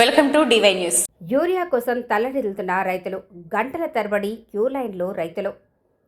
Welcome to DY news. Urea కోసం తల్లడిల్లుతున్న రైతులు గంటల తరబడి క్యూ లైన్లో రైతులు.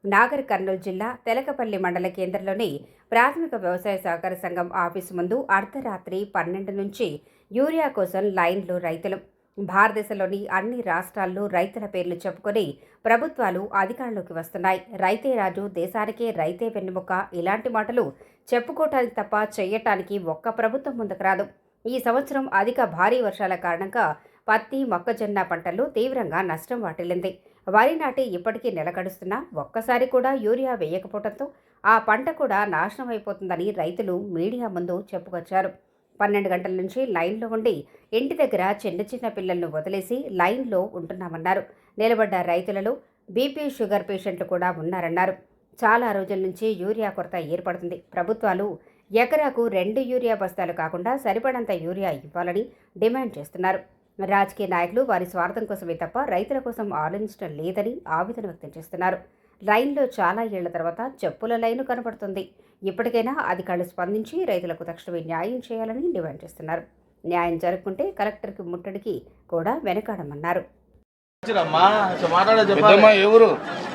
నాగర్ కర్నూలు జిల్లా తెలకపల్లి మండల కేంద్రంలోని ప్రాథమిక వ్యవసాయ సహకార సంఘం ఆఫీసు ముందు అర్ధరాత్రి పన్నెండు నుంచి యూరియా కోసం లైన్లో రైతులు. భారతదేశంలోని అన్ని రాష్ట్రాల్లో రైతుల పేర్లు చెప్పుకొని ప్రభుత్వాలు అధికారంలోకి వస్తున్నాయి. రైతే రాజు దేశానికే రైతే వెన్నెముక ఇలాంటి మాటలు చెప్పుకోవటానికి తప్ప చెయ్యటానికి ఒక్క ప్రభుత్వం ముందుకు రాదు. ఈ సంవత్సరం అధిక భారీ వర్షాల కారణంగా పత్తి మొక్కజొన్న పంటలు తీవ్రంగా నష్టం వాటిల్లింది. వరి నాటి ఇప్పటికీ నిలకడుస్తున్నా ఒక్కసారి కూడా యూరియా వేయకపోవడంతో ఆ పంట కూడా నాశనం అయిపోతుందని రైతులు మీడియా ముందు చెప్పుకొచ్చారు. పన్నెండు గంటల నుంచి లైన్లో ఉండి ఇంటి దగ్గర చిన్న చిన్న పిల్లలను వదిలేసి లైన్లో ఉంటున్నామన్నారు. నిలబడ్డ రైతులలో బీపీ షుగర్ పేషెంట్లు కూడా ఉన్నారన్నారు. చాలా రోజుల నుంచి యూరియా కొరత ఏర్పడుతుంది. ప్రభుత్వాలు ఎకరాకు రెండు యూరియా బస్తాలు కాకుండా సరిపడంత యూరియా ఇవ్వాలని డిమాండ్ చేస్తున్నారు. రాజకీయ నాయకులు వారి స్వార్థం కోసమే తప్ప రైతుల కోసం ఆలోచించడం లేదని ఆవేదన వ్యక్తం చేస్తున్నారు. లైన్లో చాలా ఏళ్ళ తర్వాత చెప్పుల లైను కనబడుతుంది. ఇప్పటికైనా అధికారులు స్పందించి రైతులకు తక్షణమే న్యాయం చేయాలని డిమాండ్ చేస్తున్నారు. న్యాయం జరగకుంటే కలెక్టర్కి ముట్టడికి కూడా వెనకాడమన్నారు.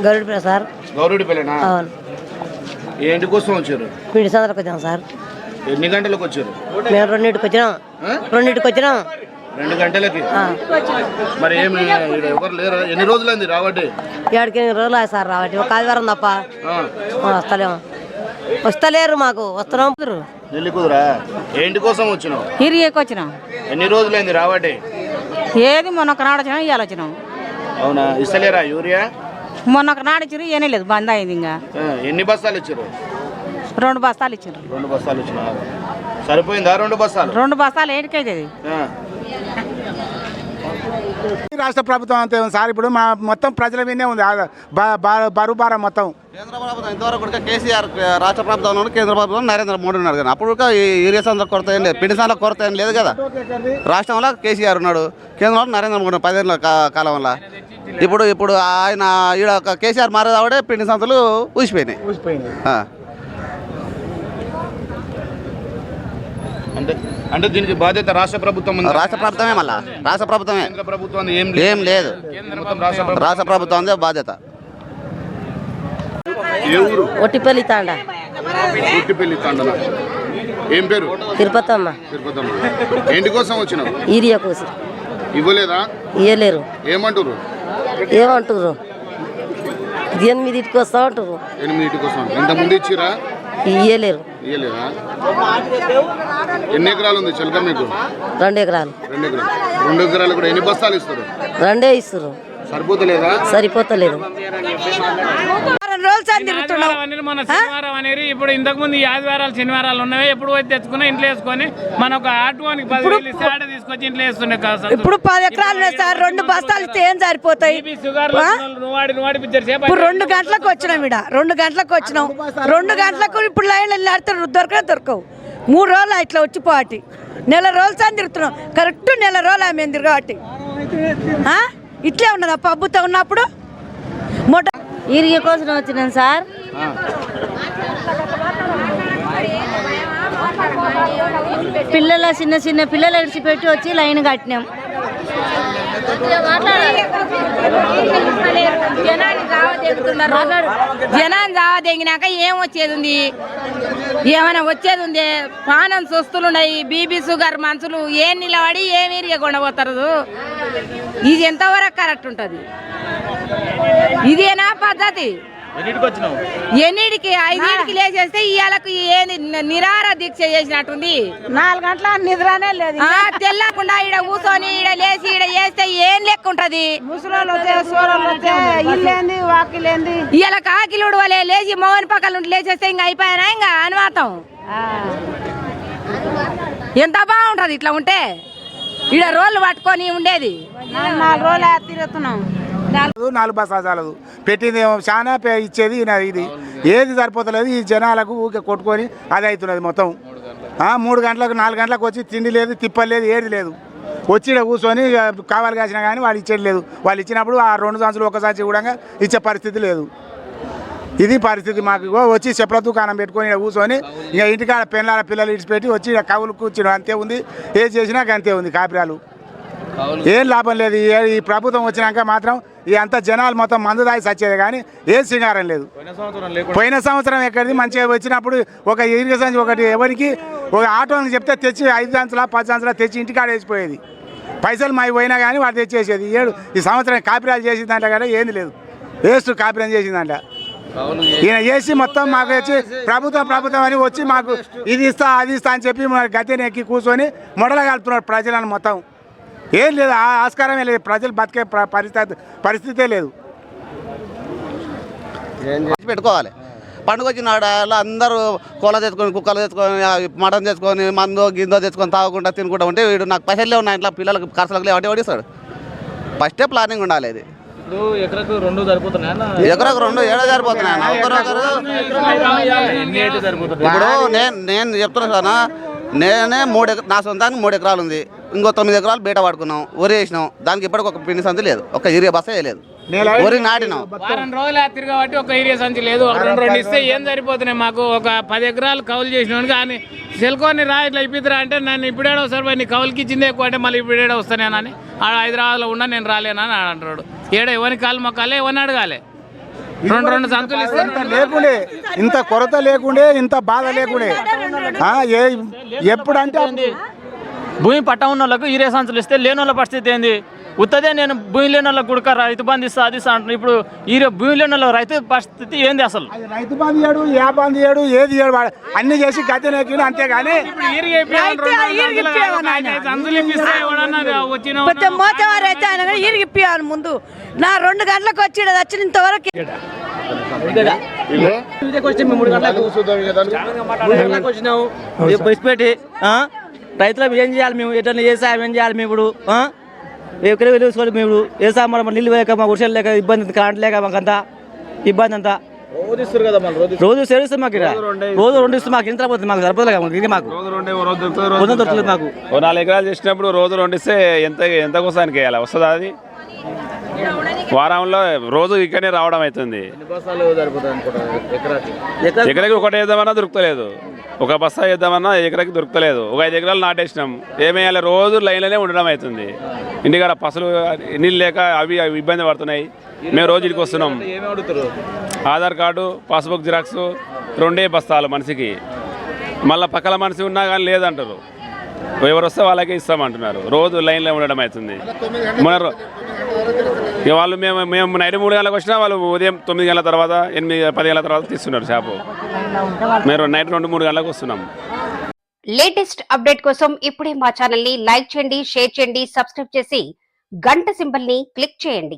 గరుడు సార్ అవును. ఏంటి కోసం వచ్చారు? పిండి సందరికి వచ్చాం సార్. ఎన్ని గంటలకు వచ్చారు? మేము రెండింటికి వచ్చినాం? రెండింటికి వచ్చినాం. రెండు గంటలకి? ఆ. మరి ఏమి ఈడ ఎవరు లేరా? ఎన్ని రోజులైంది రావట్టి ఏడుకి ఎనిమిది రోజులు సార్ రావట్టి ఒక ఆదివారం తప్ప. వస్తలేము వస్తలేరు మాకు. వస్తున్నాం నెల్లి కుదురా? ఏంటి కోసం వచ్చినావు? హిరియేకి వచ్చినాం. ఎన్ని రోజులైంది రావట్టి ఏది మొన్న ఒక నాడు వచ్చినాం ఇవాళ వచ్చినాం. అవునా? ఇస్తలేరా యూరియా? మొన్న ఒక నాడు ఇచ్చారు ఏనే లేదు బంద్ అయింది ఇంకా. ఎన్ని బస్తాలు ఇచ్చారు రెండు బస్తాలు ఇచ్చారు రెండు బస్తాలు ఇచ్చినారు సరిపోయిందా రెండు బస్తాలు? రెండు బస్తాలు ఏడికైతే ఆ, రాష్ట్ర ప్రభుత్వం అంతే ఉంది సార్ ఇప్పుడు మా మొత్తం ప్రజల మీదే ఉంది బరువు భారం మొత్తం. కేంద్ర ప్రభుత్వం ఇంతవరకు కూడా కేసీఆర్ రాష్ట్ర ప్రభుత్వంలో కేంద్ర ప్రభుత్వం నరేంద్ర మోడీ ఉన్నాడు కానీ అప్పుడు కూడా ఈ యూరియా సందులో కొరత ఏం లేదు పిండి కొరత ఏం లేదు కదా. రాష్ట్రంలో కేసీఆర్ ఉన్నాడు కేంద్రంలో నరేంద్ర మోడీ పదేళ్ళ కా- కాలం వల్ల. ఇప్పుడు ఇప్పుడు ఆయన ఈడ ఒక కేసీఆర్ మారేదావిడే పిండి సంతలు ఊసిపోయినాయి. ఆ. అంటే అంటే దీనికి బాధ్యత రాష్ట్ర ప్రభుత్వం ఉందా? రాష్ట్ర ప్రభుత్వమే మళ్ళా. రాష్ట్ర ప్రభుత్వమే. కేంద్ర ప్రభుత్వం ఏం ఏం లేదు. మొత్తం రాష్ట్ర ప్రభుత్వం రాష్ట్ర ప్రభుత్వం బాధ్యత. ఏ ఊరు? ఒట్టిపల్లి తాండ. పుట్టిపల్లి తండన ఏం పేరు? తిరుపతమ్మ. తిరుపతమ్మ. ఏంటి కోసం వచ్చినావు? ఈరియా కోసి. ఇవ్వలేదా? ఇయ్యలేరు. ఏమంటారు ఏమంటారు ఎనిమిది ఇటుకు వస్తా అంటారు ఎనిమిది కోసం ఇంత ముందు ఇచ్చిరా ఇయ్యలేరు. ఎన్ని ఎకరాలు ఉంది చిలక మీకు? రెండు ఎకరాలు. రెండు ఎకరాలు. రెండు ఎకరాలు కూడా ఎన్ని బస్తాలు ఇస్తారు? రెండే ఇస్తారు. సరిపోతలేదా? సరిపోతలేదు. ఆదివారం అనేది మన శనివారం అనేది ఇప్పుడు ఇంతకు ముందు ఆదివారాలు శనివారాలు ఉన్నవి ఎప్పుడు వచ్చి తెచ్చుకున్నా ఇంట్లో వేసుకొని మన ఒక ఆటోనికి తీసుకొచ్చి ఇంట్లో వేస్తుండే కాదు ఇప్పుడు పది ఎకరాలు ఉన్నాయి సార్ రెండు బస్తాలు ఇస్తే ఏం సరిపోతాయి? ఇప్పుడు రెండు గంటలకు వచ్చినాం ఇడ రెండు గంటలకు వచ్చినాం. రెండు గంటలకు ఇప్పుడు లైన్లు నడితే దొరకనే దొరకవు. మూడు రోజులు ఇట్లా వచ్చి పోటీ నెల రోజులు సార్ తిరుగుతున్నాం. కరెక్ట్ నెల రోజులు ఆమె తిరగబట్టి? ఆ? ఇట్లే ఉన్నదా? పబ్బుతో ఉన్నప్పుడు? మొట్ట ఈరియా కోసం వచ్చినాం సార్. పిల్లల చిన్న చిన్న పిల్లలు విడిచిపెట్టి వచ్చి లైన్ కట్టినాం. జనాన్ని దావదెంగినాక ఏం వచ్చేది ఉంది ఏమైనా వచ్చేది ఉంది పానం సుస్తులు ఉన్నాయి బీబీ షుగర్ మనుషులు ఏం నిలబడి ఏం ఇరిగా కొండపోతారు? ఇది ఎంతవరకు కరెక్ట్ ఉంటుంది? ఇదేనా పద్ధతి? ఎన్నిటికి ఐదింటికి లేచేస్తే ఇవాళకు ఏంది నిరార దీక్ష చేసినట్టుంది? నాలుగు గంటల నిద్రనే లేదు ఆ తెల్లకుండా ఈడ కూర్చొని ఈడ లేచి ఈడ చేస్తే ఏం లెక్క ఉంటది ముసలోళ్ళు వచ్చే సోరలు వచ్చే ఇల్లేంది వాకిలేంది? ఇవాళ కాకిలుడు వాళ్ళే లేచి మోహన్ పక్కల నుండి లేచేస్తే ఇంకా అయిపోయానా? ఇంకా అనుమాతం ఎంత బాగుంటది ఇట్లా ఉంటే? ఈడ రోళ్ళు పట్టుకొని ఉండేది. నాలుగు రోజులు తిరుగుతున్నాం. నాలుగు బస్సా చాలదు. పెట్టింది చాలా పే- ఇచ్చేది ఇది. ఏది సరిపోతలేదు ఈ జనాలకు ఊకే కొట్టుకొని అది అవుతున్నది మొత్తం. మూడు గంటలకు నాలుగు గంటలకు వచ్చి తిండి లేదు తిప్పలేదు ఏది లేదు. వచ్చి కూర్చొని కావాలి కాసినా కానీ వాళ్ళు ఇచ్చేది లేదు. వాళ్ళు ఇచ్చినప్పుడు ఆ రెండు సంచులు ఒక సంచి కూడా ఇచ్చే పరిస్థితి లేదు. ఇది పరిస్థితి మాకు. వచ్చి చెప్పుల దుకాణం పెట్టుకొని కూర్చొని ఇక ఇంటికాడ పెళ్ళాల పిల్లలు ఇడిచిపెట్టి వచ్చి కవులు కూర్చుని అంతే ఉంది. ఏది చేసినా అంతే ఉంది కాపిరాలు. ఏం లాభం లేదు. ఈ- ప్రభుత్వం వచ్చినాక మాత్రం ఈ అంత జనాలు మొత్తం మందు దాగి సచ్చేది కానీ ఏం సింగారం లేదు. పోయిన సంవత్సరం ఎక్కడిది? మంచిగా వచ్చినప్పుడు ఒక ఇరిగేషన్ ఒకటి ఎవరికి? ఒక ఆటోని చెప్తే తెచ్చి ఐదు సంవత్సరాల పది సంవత్సరాలు తెచ్చి ఇంటికాడ వేసిపోయేది. పైసలు మావి పోయినా కానీ వాడు తెచ్చేసేది. ఏడు ఈ సంవత్సరం కాపీరాలు చేసిందంట కదా ఏంది లేదు. వేస్ట్ కాపీరాలు చేసిందంట. ఈయన చేసి మొత్తం మాకు వచ్చి ప్రభుత్వం ప్రభుత్వం అని వచ్చి మాకు ఇది ఇస్తా అది ఇస్తా అని చెప్పి మన గద్దెని ఎక్కి కూర్చొని మొడల కలుపుతున్నాడు ప్రజలను మొత్తం. ఏం లేదు ఆ ఆస్కారమే లేదు. ప్రజలు బతికే ప్ర- పరిస్థితి పరిస్థితే లేదు. పెట్టుకోవాలి? పండుగ వచ్చిన అందరూ కోళ్ళ తెచ్చుకొని కుక్కలు తెచ్చుకొని మటన్ తెచ్చుకొని మందో గిందో తెచ్చుకొని తాగకుండా తినుకుంటా ఉంటే వీడు నాకు పైసలే ఉన్నాయి ఇంట్లో పిల్లలకు ఖర్చులకు లేవు అంటే వడిస్తాడు ఫస్టే ప్లానింగ్ ఉండాలి ఇది. ఎకరకు రెండు ఎకరకు రెండు ఏడో సరిపోతున్నాయి ఒకరొకరు ఇప్పుడు నేను నేను చెప్తున్నా సార్ నేనే మూడు ఎకరా నా సొంతానికి మూడు ఎకరాలు ఉంది. ఇంకో తొమ్మిది ఎకరాలు బీట పడుకున్నాం వరి వేసినాం. దానికి ఇప్పటికి ఒక పిండి సంతి లేదు ఒక యూరియా బస్సే వేయలేదు వరి నాటినాం. వారం రోజులు ఆ తిరగబట్టి ఒక ఏరియా సంచి లేదు ఒక రెండు రెండు ఇస్తే ఏం సరిపోతున్నాయి మాకు? ఒక పది ఎకరాలు కౌలు చేసినాను కానీ సెల్కోని రా ఇట్లా ఇప్పిద్దిరా అంటే నన్ను ఇప్పుడేడో సార్ పోయి నీ కౌలుకి ఇచ్చింది ఎక్కువ అంటే మళ్ళీ ఇప్పుడేడో వస్తానేనని ఆడ హైదరాబాద్లో ఉన్నా నేను రాలేనని ఆడ అంటాడు ఏడ ఎవరిని కాలు మొక్కాలి ఎవరిని అడగాలి? రెండు రెండు సంతులు ఇస్తే ఇంత లేకుండే ఇంత కొరత లేకుండే ఇంత బాధ లేకుండే. ఆ, ఏ ఎప్పుడంటే. భూమి పట్ట ఉన్న వాళ్ళకు ఇరే సంచులు ఇస్తే లేని వాళ్ళ పరిస్థితి ఏంది? ఉత్తదే నేను భూమి లేని వాళ్ళకి కూడా రైతు బంధు ఇస్తా అది ఇస్తా అంటున్నా. ఇప్పుడు ఈ భూమి లేని వాళ్ళ రైతు పరిస్థితి ఏంది అసలు? అది రైతు బంధు ఇయ్యడు ఏ బంధు ఇయ్యడు ఏది వాడు. అన్ని చేసి గద్దె నెక్కిడు అంతేగాని కొంచెం అయితే ఆయన ముందు. నా రెండు గంటలకు వచ్చి వచ్చిన ఇంతవరకు మూడు గంటలకు. వచ్చినాము బస్పెట్టి రైతులకు ఏం చేయాలి మేము? ఎట్లా చేసాం ఏం చేయాలి మేము ఇప్పుడు? ఎక్కడ వెళ్ళి మేము ఇప్పుడు. వేసాం మరి నీళ్ళు లేక మా వర్షాలు లేక ఇబ్బంది కరెంట్ లేక మాకంతా ఇబ్బంది అంతా. రోజు సేవిస్తాం మాకు రోజు రెండు ఇస్తాం మాకు ఎంత పోతుంది మాకు సరిపోతుంది మాకు మాకు. రోజు దొరకలేదు మాకు నాలుగు ఎకరాలు చేసినప్పుడు రోజు రెండిస్తే ఎంత ఎంత కోసానికి వేయాలి? వస్తుందా అది? వారంలో రోజు ఇక్కడనే రావడం అవుతుంది. ఎకరకి? ఒకటి వేద్దామన్నా దొరుకుతలేదు. ఒక బస్తా వేద్దామన్నా ఎకరకి దొరుకుతలేదు. ఒక ఐదు ఎకరాలు నాటేసినాం. ఏమేయాలి? రోజు లైన్లోనే ఉండడం అవుతుంది. ఇంటికాడ పసలు నీళ్ళు లేక అవి అవి ఇబ్బంది పడుతున్నాయి. మేము రోజు ఇక్కడికి వస్తున్నాం. ఆధార్ కార్డు పాస్బుక్ జిరాక్స్ రెండే బస్తాలు మనిషికి. మళ్ళీ పక్కల మనిషి ఉన్నా కానీ లేదంటారు. ఎవరు వస్తే వాళ్ళకే ఇస్తామంటున్నారు రోజు లైన్లో ఉండడం అవుతుంది. మన వాళ్ళు మేము మేము నైట్ మూడు గంటలకు వచ్చినా వాళ్ళు ఉదయం తొమ్మిది గంటల తర్వాత ఎనిమిది పది గంటల తర్వాత తీస్తున్నారు షాపు. మేము నైట్ రెండు మూడు గంటలకు వస్తున్నాం. లేటెస్ట్ అప్డేట్ కోసం ఇప్పుడే మా ఛానల్ని లైక్ చేయండి షేర్ చేయండి సబ్స్క్రైబ్ చేసి గంట సింబల్ని క్లిక్ చేయండి.